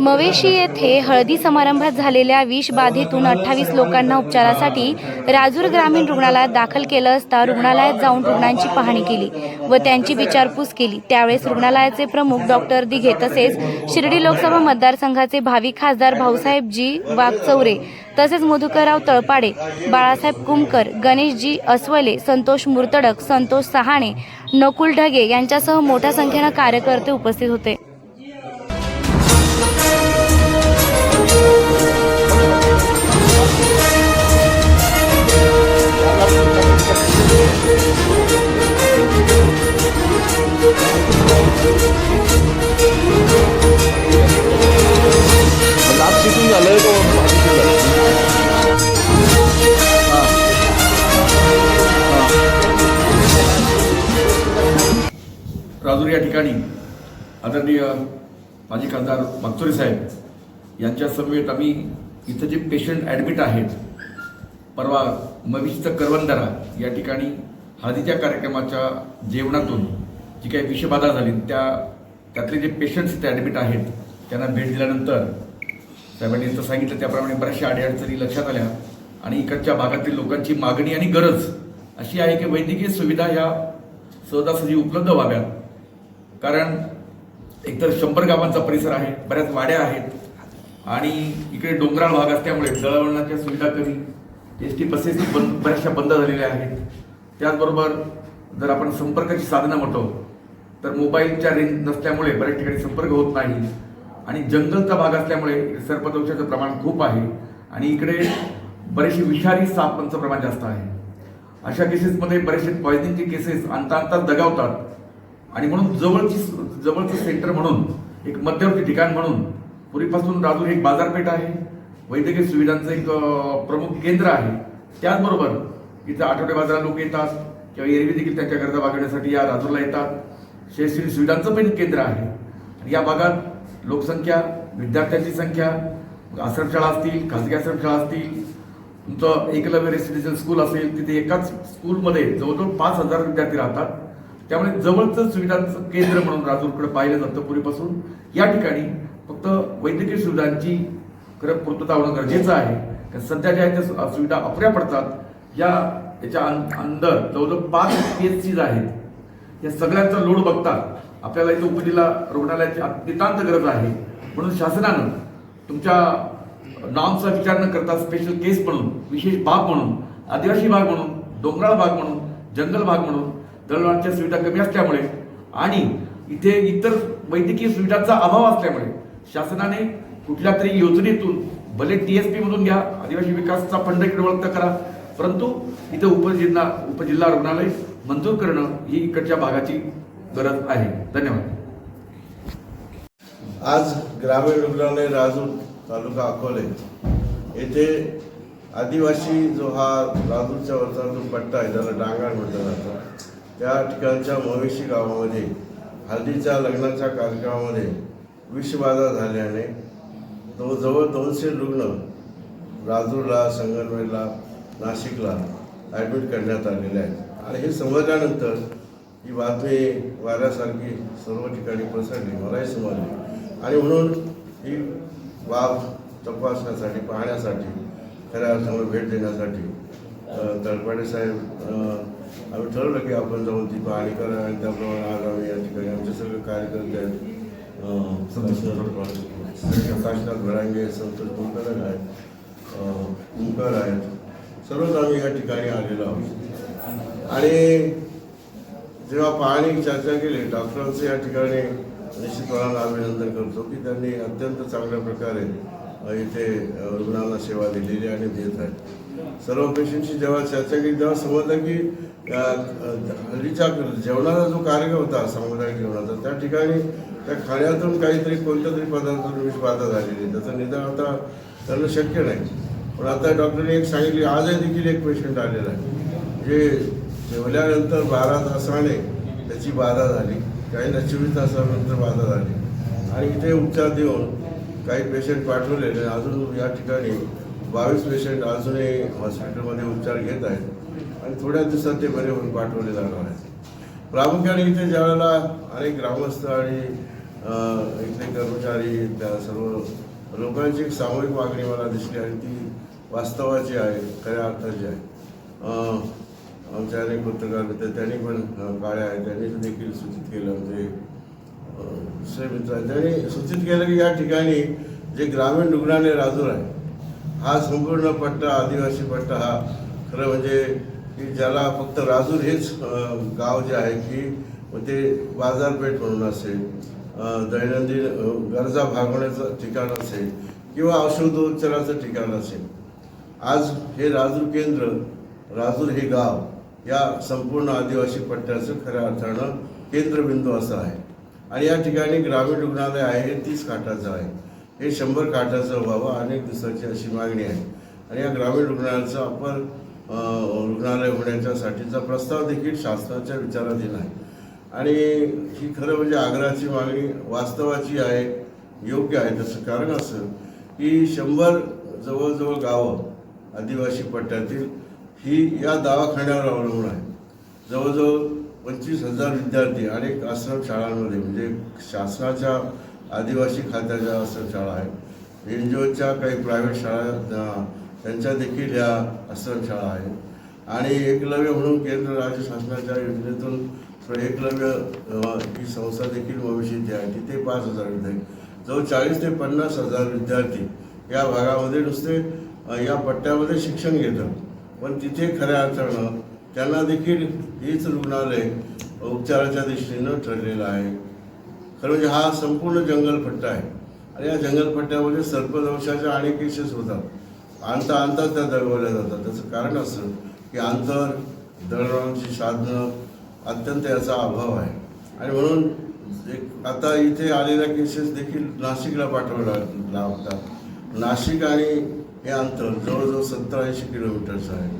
मवेशी येथे हळदी समारंभात झालेल्या विषबाधेतून अठ्ठावीस लोकांना उपचारासाठी राजूर ग्रामीण रुग्णालयात दाखल केलं असता रुग्णालयात जाऊन रुग्णांची पाहणी केली व त्यांची विचारपूस केली. त्यावेळेस रुग्णालयाचे प्रमुख डॉक्टर दिघे तसेच शिर्डी लोकसभा मतदारसंघाचे भावी खासदार भाऊसाहेब जी वाघचौरे तसेच मधुकरराव तळपाडे बाळासाहेब कुमकर गणेशजी अस्वले संतोष मुर्तडक संतोष सहाणे नकुल ढगे यांच्यासह मोठ्या संख्येनं कार्यकर्ते उपस्थित होते. या ठिकाणी आदरणीय माजी खासदार मागचोरे साहेब यांच्या समवेत आम्ही इथं जे पेशंट ॲडमिट आहेत परवा मविष्ट करवंदरा या ठिकाणी हळदीच्या कार्यक्रमाच्या जेवणातून जी काही विषबाधा झाली त्या त्यातले जे पेशंट्स इथे ॲडमिट आहेत त्यांना भेट दिल्यानंतर साहेबांनी इथं सांगितलं त्याप्रमाणे बऱ्याचशा अडीअडचणी लक्षात आल्या आणि इकडच्या भागातील लोकांची मागणी आणि गरज अशी आहे की वैद्यकीय सुविधा ह्या सहजासहजी उपलब्ध व्हाव्यात. कारण एकतर शंभर गावांचा परिसर आहे बऱ्याच वाड्या आहेत आणि इकडे डोंगराळ भाग असल्यामुळे दळवळणाच्या सुविधा कमी एस टी बसेस बंद बऱ्याचशा बंद झालेल्या आहेत. त्याचबरोबर जर आपण संपर्काची साधनं म्हणतो तर मोबाईलच्या रेंज नसल्यामुळे बऱ्याच ठिकाणी संपर्क होत नाही आणि जंगलचा भाग असल्यामुळे सर्पदोषाचं प्रमाण खूप आहे आणि इकडे बरेचसे विषारी सापांचं प्रमाण जास्त आहे. अशा केसेसमध्ये बरेचसे पॉयझनिंगचे केसेस आणता दगावतात. आणि म्हणून जवळची जवळचं सेंटर म्हणून एक मध्यवर्ती ठिकाण म्हणून पूर्वीपासून राजूर एक बाजारपेठ आहे वैद्यकीय सुविधांचं एक प्रमुख केंद्र आहे. त्याचबरोबर इथं आठवडे बाजारात लोक येतात किंवा एरवी देखील त्यांच्या गरजा भागवण्यासाठी या राजूरला येतात. शैक्षणिक सुविधांचं पण केंद्र आहे. आणि या भागात लोकसंख्या विद्यार्थ्यांची संख्या आश्रमशाळा असतील खाजगी आश्रमशाळा असतील तुमचं एकलव्य रेसिडेन्शियल स्कूल असेल तिथे एकाच स्कूलमध्ये जवळजवळ पाच हजार विद्यार्थी राहतात. त्यामुळे जवळचं सुविधांचं केंद्र म्हणून राजूरकडे पाहिलं जातं पूर्वीपासून. या ठिकाणी फक्त वैद्यकीय सुविधांची खरं पूर्तता होणं गरजेचं आहे. कारण सध्या ज्या आहेत त्या सु- सुविधा अपुऱ्या पडतात. या याच्या अं- अंदर जवळजवळ पाच पी एच सीज आहेत. या सगळ्यांचा लोड बघता आपल्याला इथं उपजिल्हा रुग्णालयाची नितांत गरज आहे. म्हणून शासनानं तुमच्या नामचा विचार न करता स्पेशल केस म्हणून विशेष भाग म्हणून आदिवासी भाग म्हणून डोंगराळ भाग म्हणून जंगल भाग म्हणून दळणवळणाच्या सुविधा कमी असल्यामुळे आणि इथे इतर वैद्यकीय सुविधांचा अभाव असल्यामुळे शासनाने कुठल्या तरी योजनेतून भले टी एस पी मधून घ्या आदिवासी विकासचा फंड इकडे वळत करा परंतु इथे उपजिल्हा उपजिल्हा रुग्णालय मंजूर करणं ही इकडच्या भागाची गरज आहे. धन्यवाद. आज ग्रामीण रुग्णालय राजूर तालुका अकोले येथे आदिवासी जो हा राजूरच्या वरचा जो पट्टा आहे त्याला डांगाळ म्हटलं जातं त्या ठिकाणच्या मवेशी गावामध्ये हल्दीच्या लग्नाच्या कार्यक्रमामध्ये विषबाधा झाल्याने तो जवळ दोनशे रुग्ण राजूरला संगमनेरला नाशिकला ॲडमिट करण्यात आलेले आहेत. आणि हे समजल्यानंतर ही बातमी वाऱ्यासारखी सर्व ठिकाणी पसरली मलाही समजली. आणि म्हणून ही बाब तपासण्यासाठी पाहण्यासाठी खऱ्या अर्थामध्ये भेट देण्यासाठी तळपाडे साहेब आम्ही ठरवलं की आपण जाऊन ती पाहणी करा आणि त्याप्रमाणे आज आम्ही या ठिकाणी आमचे सगळे कार्यकर्ते आहेत. काशनाथ भरांगे संतोष कुलकर्णी आहेत. कुंकर आहेत. सर्वच आम्ही या ठिकाणी आलेलो आहोत. आणि जेव्हा पाहणी चर्चा केली डॉक्टरांचं या ठिकाणी निश्चितपणाला अभिनंदन करतो की त्यांनी अत्यंत चांगल्या प्रकारे इथे रुग्णांना सेवा दिलेली आणि देत आहेत. सर्व पेशंटशी जेव्हा चर्चा केली तेव्हा समजलं की हल्लीच्या जेवणाचा जो कार्यक्रम होता सामुदायिक जेवणाचा त्या ठिकाणी त्या खाण्यातून काहीतरी कोणत्या तरी पदार्थातून विषबाधा झालेली त्याचं निदान आता करणं शक्य नाही. पण आता डॉक्टरने एक सांगितले आजही देखील एक पेशंट आलेला आहे. जे जेवल्यानंतर बारा तासाने त्याची बाधा झाली काही चोवीस तासानंतर बाधा झाली. आणि इथे उपचार देऊन काही पेशंट पाठवलेले. अजून या ठिकाणी बावीस पेशंट अजूनही हॉस्पिटलमध्ये उपचार घेत आहेत. आणि थोड्या दिवसात ते बरे होऊन पाठवले जाणार आहेत. प्रामुख्याने इथे ज्या वेळेला अनेक ग्रामस्थ आणि इथले कर्मचारी त्या सर्व लोकांची एक सामूहिक मागणी मला दिसली आणि ती वास्तवाची आहे खऱ्या अर्थाची आहे. आमच्या आमचे अनेक पत्रकार मित्र त्यांनी पण काळ्या आहेत त्यांनी देखील सूचित केलं म्हणजे दुसरे मित्र आहेत. त्यांनी सूचित केलं की या ठिकाणी जे ग्रामीण रुग्णालय राजूर आहे हा संपूर्ण पट्टा आदिवासी पट्टा हा खरं म्हणजे की ज्याला फक्त राजूर हेच गाव जे आहे की ते बाजारपेठ म्हणून असेल दैनंदिन गरजा भागवण्याचं ठिकाण असेल किंवा औषधोपचाराचं ठिकाण असेल. आज हे राजूर केंद्र राजूर हे गाव या संपूर्ण आदिवासी पट्ट्याचं खऱ्या अर्थानं केंद्रबिंदू असं आहे. आणि या ठिकाणी ग्रामीण रुग्णालय आहे हे तीस खाटाचं आहे. हे शंभर खाटाचं व्हावं अनेक दिवसाची अशी मागणी आहे. आणि या ग्रामीण रुग्णालयाचं आपण रुग्णालय होण्याच्यासाठीचा प्रस्ताव देखील शासनाच्या विचाराधीन आहे. आणि ही खरं म्हणजे आग्रहाची मागणी वास्तवाची आहे योग्य आहे तसं कारण असं की शंभर जवळजवळ गावं आदिवासी पट्ट्यातील ही या दवाखान्यावर अवलंबून आहे. जवळजवळ पंचवीस हजार विद्यार्थी अनेक आश्रम शाळांमध्ये म्हणजे शासनाच्या आदिवासी खात्याच्या आश्रम शाळा आहेत. एन जी ओच्या काही प्रायव्हेट शाळा त्यांच्या देखील या आश्रमशाळा आहेत आणि एकलव्य म्हणून केंद्र राज्य शासनाच्या योजनेतून एकलव्य ही संस्था देखील भविष्यात आहे तिथे पाच हजार विद्यार्थी. जवळ चाळीस ते पन्नास हजार विद्यार्थी या भागामध्ये नुसते या पट्ट्यामध्ये शिक्षण घेतात. पण तिथे खऱ्या अर्थानं त्यांना देखील हेच रुग्णालय उपचाराच्या दृष्टीनं ठरलेलं आहे. खरं म्हणजे हा संपूर्ण जंगलपट्टा आहे. आणि या जंगलपट्ट्यामध्ये सर्पदंशाच्या अनेक केसेस होतात. आणता आणता त्या दळवल्या जातात. त्याचं कारण असं की अंतर दळणाची साधनं अत्यंत याचा अभाव आहे. आणि म्हणून एक आता इथे आलेल्या केसेस देखील नाशिकला पाठवायला लागतात नाशिक आणि हे अंतर जवळजवळ सत्तर ऐंशी किलोमीटरचं आहे.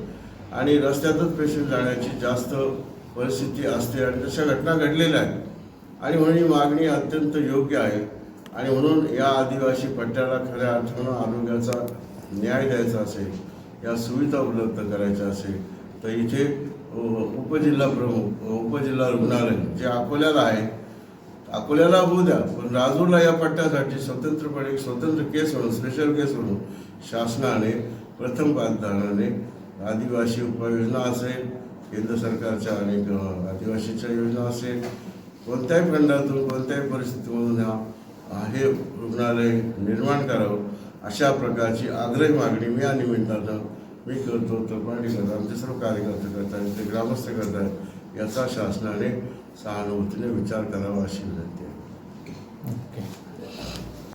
आणि रस्त्यातच पेशंट जाण्याची जास्त परिस्थिती असते आणि तशा घटना घडलेल्या आहेत. आणि म्हणून ही मागणी अत्यंत योग्य आहे. आणि म्हणून या आदिवासी पट्ट्याला खऱ्या अर्थानं आरोग्याचा न्याय द्यायचा असेल या सुविधा उपलब्ध करायच्या असेल तर इथे उपजिल्हा प्रमुख उपजिल्हा रुग्णालय जे अकोल्याला आहे अकोल्याला होऊ द्या पण राजूरला या पट्ट्यासाठी स्वतंत्रपणे स्वतंत्र केस म्हणून स्पेशल केस म्हणून शासनाने प्रथम प्राधान्याने आदिवासी उपाययोजना असेल केंद्र सरकारच्या अनेक आदिवासीच्या योजना असेल कोणत्याही खंडातून कोणत्याही परिस्थितीमधून हे रुग्णालय निर्माण करावं. अशा प्रकारची आग्रही मागणी मी या निमित्तानं मी करतो. त्रिपाठी करतो आमचे सर्व कार्यकर्ते करतात ते ग्रामस्थ करतात याचा शासनाने सहानुभूतीने विचार करावा अशी विनंती आहे. ओके.